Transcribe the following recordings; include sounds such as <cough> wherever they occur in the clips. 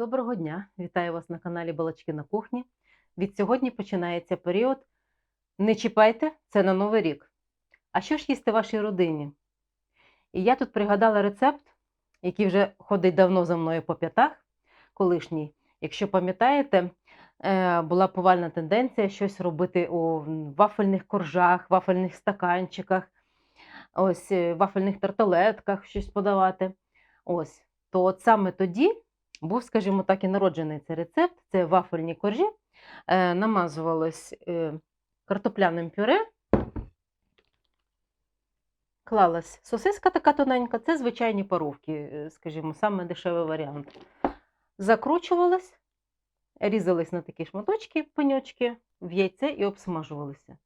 Доброго дня! Вітаю вас на каналі Балачки на кухні. Від сьогодні починається період Не чіпайте, це на Новий рік. А що ж їсти вашій родині? І я тут пригадала рецепт, який вже ходить давно за мною по п'ятах, колишній. Якщо пам'ятаєте, е, була повальна тенденція щось робити у вафельних коржах, вафельних стаканчиках, ось е, вафельних тарталетках щось подавати. Ось. То от саме тоді був, скажімо так, і народжений цей рецепт. Це вафельні коржі. Е, намазувалось е, картопляним пюре. Клалась сосиска така тоненька, це звичайні паровки, е, скажімо, саме дешевий варіант. Закручувалась, різались на такі шматочки, пеньочки, в яйце і обсмажувалися.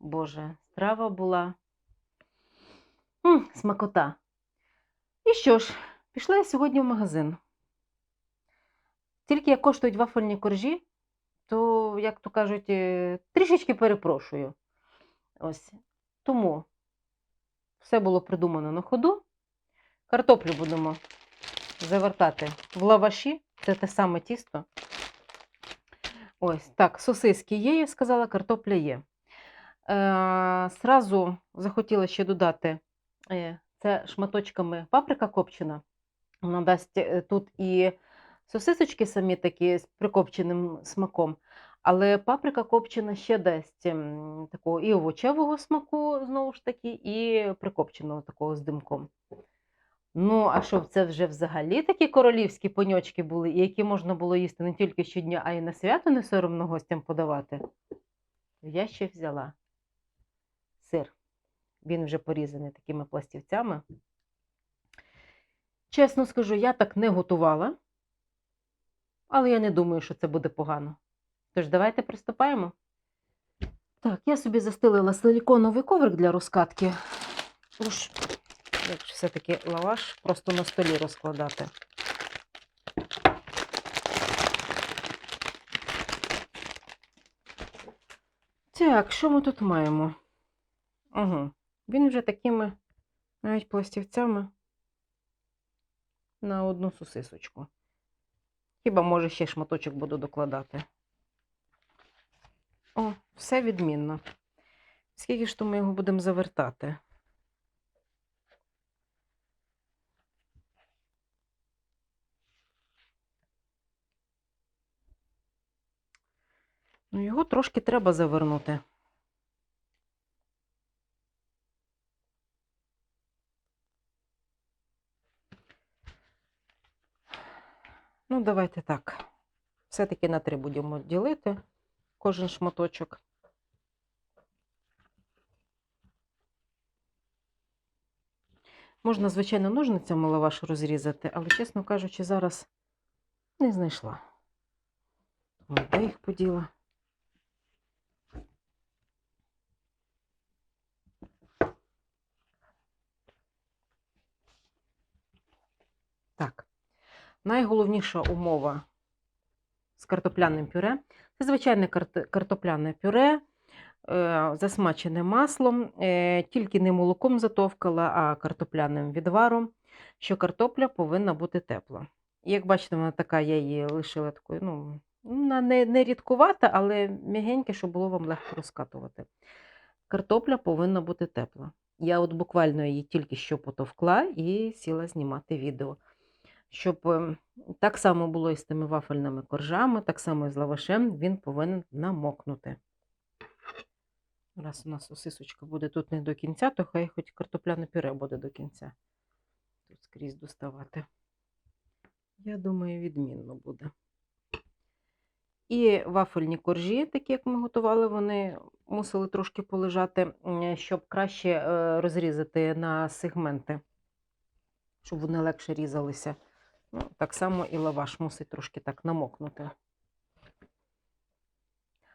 Боже, страва була М, смакота. І що ж, пішла я сьогодні в магазин. Тільки як коштують вафельні коржі, то, як то кажуть, е, трішечки перепрошую. Ось. Тому все було придумано на ходу. Картоплю будемо завертати в лаваші. Це те саме тісто. Ось так, сосиски є, я сказала, картопля є. Е, Сразу захотіла ще додати е, це шматочками паприка копчена. Вона дасть е, тут і сосисочки самі такі з прикопченим смаком, але паприка копчена ще дасть такого і овочевого смаку, знову ж таки, і прикопченого такого з димком. Ну, а щоб це вже взагалі такі королівські поньочки були, і які можна було їсти не тільки щодня, а й на свято не соромно гостям подавати, я ще взяла сир. Він вже порізаний такими пластівцями. Чесно скажу, я так не готувала, але я не думаю, що це буде погано. Тож давайте приступаємо. Так, я собі застелила силіконовий коврик для розкатки. Уж, як ж все-таки лаваш просто на столі розкладати. Так, що ми тут маємо? Угу. Він вже такими навіть пластівцями на одну сосисочку. Хіба, може, ще шматочок буду докладати. О, все відмінно. Скільки ж то ми його будемо завертати? Ну, його трошки треба завернути. Ну, давайте так. Все-таки на три будемо ділити кожен шматочок. Можна, звичайно, ножницями лаваш розрізати, але, чесно кажучи, зараз не знайшла. Ой, де їх поділа? Так. Найголовніша умова з картопляним пюре це звичайне картопляне пюре, е, засмачене маслом, е, тільки не молоком затовкала, а картопляним відваром, що картопля повинна бути тепла. Як бачите, вона така, я її лишила такою, ну, вона не, не рідкувата, але м'ягеньке, щоб було вам легко розкатувати. Картопля повинна бути тепла. Я от буквально її тільки що потовкла і сіла знімати відео щоб ем, так само було і з тими вафельними коржами, так само і з лавашем, він повинен намокнути. Раз у нас сосисочка буде тут не до кінця, то хай хоч картопляне пюре буде до кінця. Тут скрізь доставати. Я думаю, відмінно буде. І вафельні коржі, такі як ми готували, вони мусили трошки полежати, щоб краще е, розрізати на сегменти, щоб вони легше різалися. Ну, так само і лаваш мусить трошки так намокнути.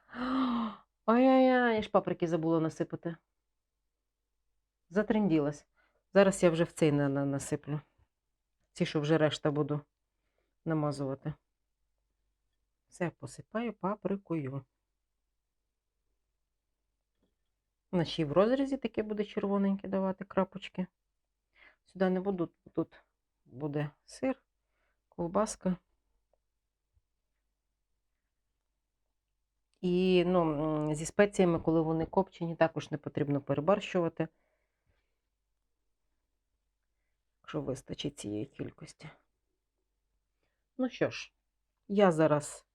<gasps> Ай-яй-яй, я ж паприки забула насипати. Затренділась. Зараз я вже в цей на- на- насиплю. Ці, що вже решта буду намазувати. Все посипаю паприкою. Й в розрізі таке буде червоненьке давати крапочки. Сюди не буду, тут буде сир, ковбаска. І ну, зі спеціями, коли вони копчені, також не потрібно перебарщувати, якщо вистачить цієї кількості. Ну що ж, я зараз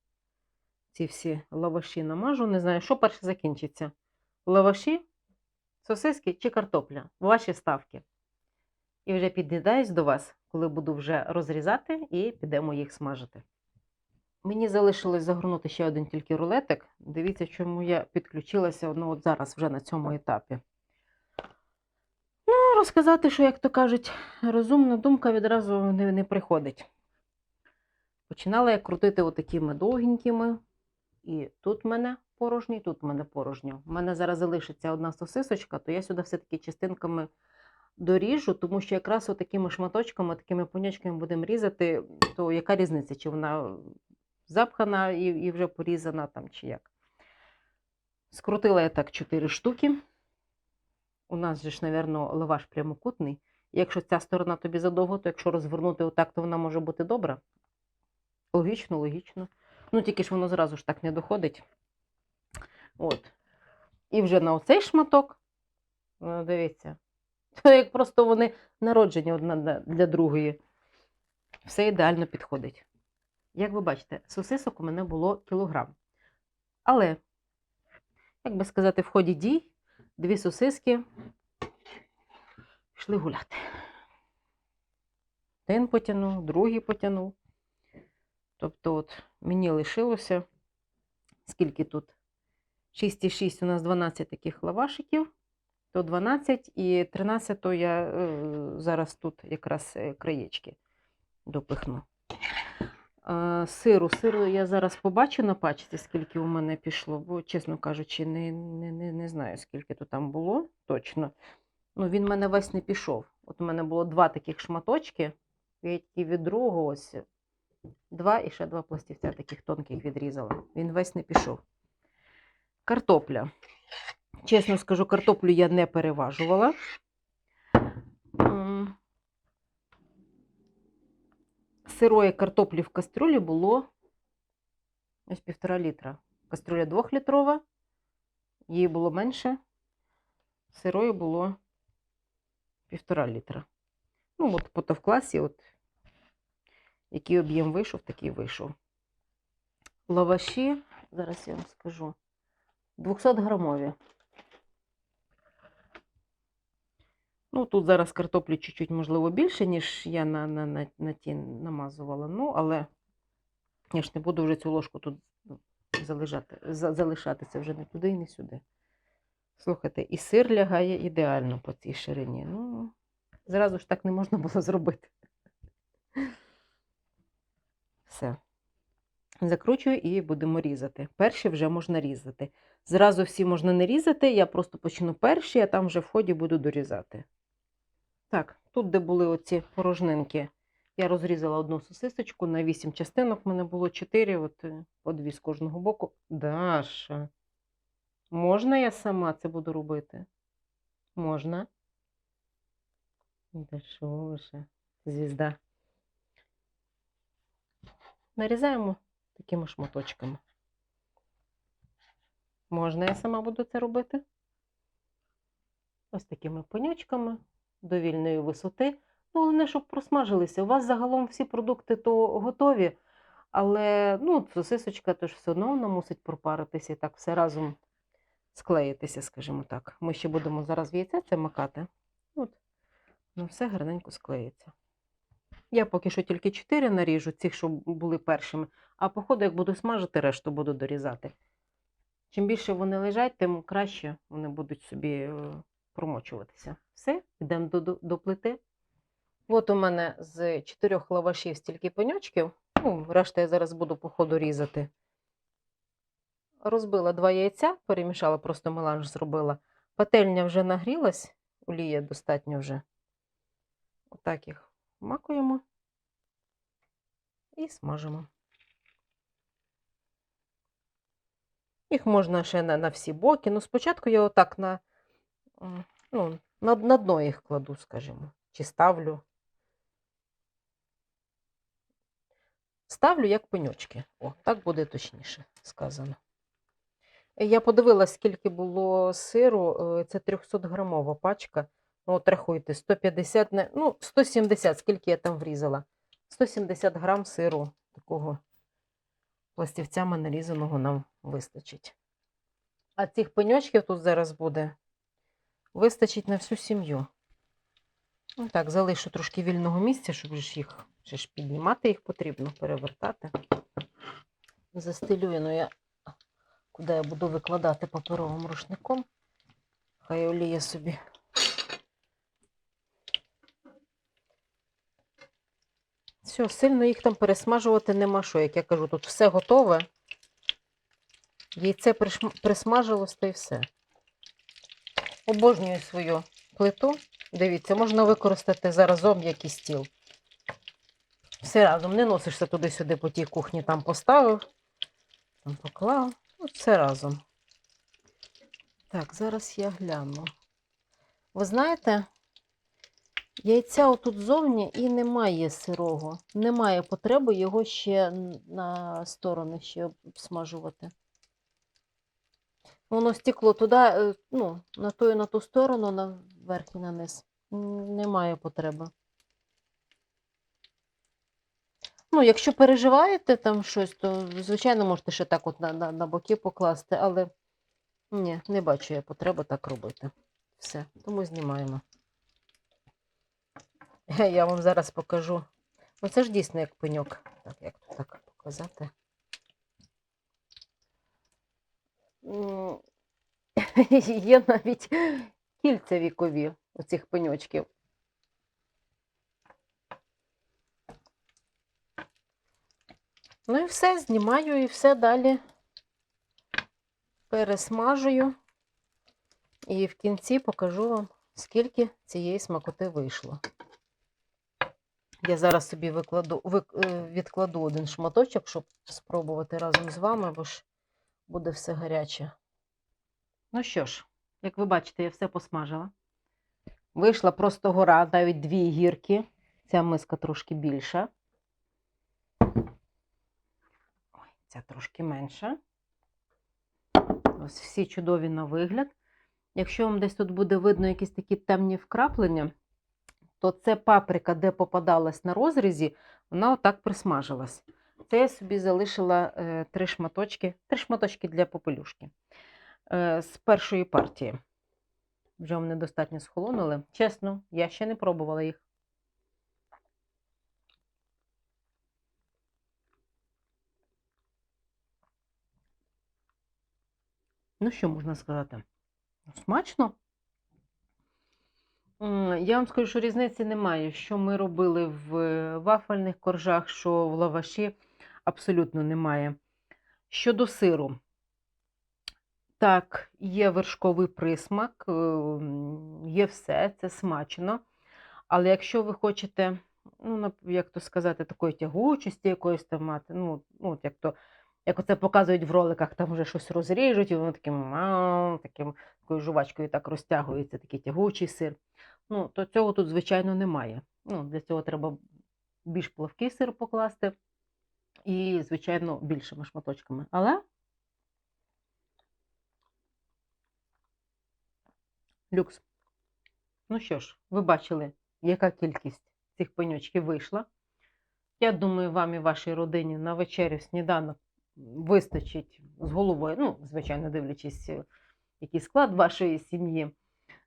ці всі лаваші намажу. Не знаю, що перше закінчиться: лаваші, сосиски чи картопля? Ваші ставки. І вже під'їдаюсь до вас, коли буду вже розрізати, і підемо їх смажити. Мені залишилось загорнути ще один тільки рулетик. Дивіться, чому я підключилася ну, от зараз вже на цьому етапі. Ну, розказати, що, як то кажуть, розумна думка відразу не, не приходить. Починала я крутити отакими довгенькими. І тут в мене порожньо, і тут в мене порожньо. У мене зараз залишиться одна сосисочка, то я сюди все-таки частинками доріжу, тому що якраз отакими шматочками, такими понячками будемо різати, то яка різниця, чи вона запхана і, і вже порізана там, чи як. Скрутила я так 4 штуки. У нас же ж, мабуть, лаваш прямокутний. Якщо ця сторона тобі задовго, то якщо розвернути отак, то вона може бути добра. Логічно, логічно. Ну, тільки ж воно зразу ж так не доходить. От. І вже на оцей шматок, ну, дивіться, то <laughs> як просто вони народжені одна для другої. Все ідеально підходить. Як ви бачите, сосисок у мене було кілограм. Але, як би сказати, в ході дій дві сосиски йшли гуляти. Один потягнув, другий потягнув. Тобто, от мені лишилося, скільки тут? 6,6 у нас 12 таких лавашиків, то 12 і 13 то я е, зараз тут якраз е, краєчки допихну. А, сиру. Сиру я зараз побачу на пачці, скільки у мене пішло, бо, чесно кажучи, не, не, не, не знаю, скільки то там було точно. Ну, він в мене весь не пішов. От у мене було два таких шматочки, я тільки від другого ось два і ще два пластівця таких тонких відрізала. Він весь не пішов. Картопля. Чесно скажу, картоплю я не переважувала. Сирої картоплі в кастрюлі було ось півтора літра. Кастрюля двохлітрова, її було менше. Сирої було півтора літра. Ну, от по в класі, от який об'єм вийшов, такий вийшов. Лаваші, зараз я вам скажу, 200 грамові. Ну, тут зараз картоплі чуть-чуть, можливо, більше, ніж я на, на, на, на ті намазувала. Ну, але я ж не буду вже цю ложку тут залежати, за- залишатися вже не туди і не сюди. Слухайте, і сир лягає ідеально по цій ширині. Ну, зразу ж так не можна було зробити. Все. Закручую і будемо різати. Перші вже можна різати. Зразу всі можна не різати, я просто почну перші, а там вже в ході буду дорізати. Так, тут, де були оці порожнинки, я розрізала одну сосисочку на 8 частинок. У мене було 4, от е, по дві з кожного боку. Даша, можна я сама це буду робити? Можна? Да що вже, звізда. Нарізаємо такими шматочками. Можна я сама буду це робити? Ось такими понячками до вільної висоти. Ну, головне, щоб просмажилися. У вас загалом всі продукти то готові, але ну, сосисочка теж все одно вона мусить пропаритися і так все разом склеїтися, скажімо так. Ми ще будемо зараз в яйце це макати. От, ну все гарненько склеїться. Я поки що тільки 4 наріжу, цих, що були першими, а по ходу, як буду смажити, решту буду дорізати. Чим більше вони лежать, тим краще вони будуть собі е, промочуватися. Все, йдемо до, до, до плити. От у мене з чотирьох лавашів стільки пеньочків. Ну, решта я зараз буду по ходу різати. Розбила два яйця, перемішала, просто меланж зробила. Пательня вже нагрілась, олія достатньо вже. Отак їх макуємо і смажимо. Їх можна ще на, на всі боки. Ну, спочатку я отак на, ну, на, на дно їх кладу, скажімо, чи ставлю. Ставлю як пеньочки. О, так буде точніше сказано. Я подивилась, скільки було сиру. е, Це 300-грамова пачка. Ну, от рахуйте, 150, не- ну, 170, скільки я там врізала. 170 грам сиру такого пластівцями нарізаного нам вистачить. А цих пеньочків тут зараз буде вистачить на всю сім'ю. Ну так, залишу трошки вільного місця, щоб ж їх ще ж піднімати їх потрібно, перевертати. Застелюю, ну я куди я буду викладати паперовим рушником. Хай олія собі. Все, сильно їх там пересмажувати нема що. Як я кажу, тут все готове. Яйце присмажилось та й все. Обожнюю свою плиту. Дивіться, можна використати заразом як і стіл. Все разом. Не носишся туди-сюди по тій кухні, там поставив, там поклав. От все разом. Так, зараз я гляну. Ви знаєте, яйця отут зовні і немає сирого. Немає потреби його ще на сторони ще обсмажувати. Воно стекло туди, е, ну, на ту і на ту сторону, на верх і на низ. Немає потреби. Ну, якщо переживаєте там щось, то, звичайно, можете ще так от на, на, на боки покласти, але ні, не бачу я потреби так робити. Все, тому знімаємо. <laughs> Я вам зараз покажу. Ну, це ж дійсно як пеньок. Так, як тут так показати? М, <laughs> Є навіть кільця вікові у цих пеньочків. Ну і все, знімаю і все далі пересмажую. І в кінці покажу вам, скільки цієї смакоти вийшло. Я зараз собі викладу, вик- е, відкладу один шматочок, щоб спробувати разом з вами, бо ж буде все гаряче. Ну що ж, як ви бачите, я все посмажила. Вийшла просто гора, навіть дві гірки. Ця миска трошки більша. Ой, ця трошки менша. Ось всі чудові на вигляд. Якщо вам десь тут буде видно якісь такі темні вкраплення, то це паприка, де попадалась на розрізі, вона отак присмажилась. Це я собі залишила е, три шматочки, три шматочки для попелюшки е, з першої партії. Вже вони достатньо схолонули. Чесно, я ще не пробувала їх. Ну, що можна сказати? Смачно. Я вам скажу, що різниці немає. Що ми робили в е, вафельних коржах, що в лаваші, абсолютно немає. Щодо сиру, так, є вершковий присмак, е, є все, це смачно. Але якщо ви хочете, ну, як то сказати, такої тягучості якоїсь там мати, ну, ну от як то, як оце показують в роликах, там вже щось розріжуть, і воно таким, таким, такою жувачкою так розтягується, такий тягучий сир. Ну, то цього тут, звичайно, немає. Ну, для цього треба більш плавкий сир покласти і, звичайно, більшими шматочками. Але люкс. Ну що ж, ви бачили, яка кількість цих пеньочків вийшла. Я думаю, вам і вашій родині на вечерю, сніданок вистачить з головою. Ну, звичайно, дивлячись, е, який склад вашої сім'ї.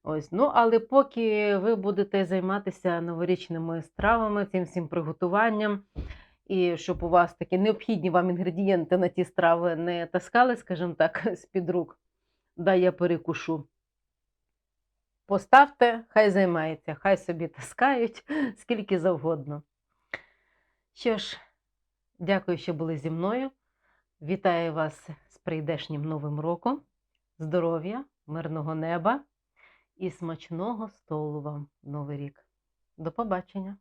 Ось. Ну, але поки ви будете займатися новорічними стравами, цим всім приготуванням, і щоб у вас такі необхідні вам інгредієнти на ті страви не таскали, скажімо так, <laughs> з-під рук, дай я перекушу. Поставте, хай займається, хай собі таскають <laughs> скільки завгодно. Що ж, дякую, що були зі мною. Вітаю вас з прийдешнім новим роком. Здоров'я, мирного неба і смачного столу вам Новий рік. До побачення!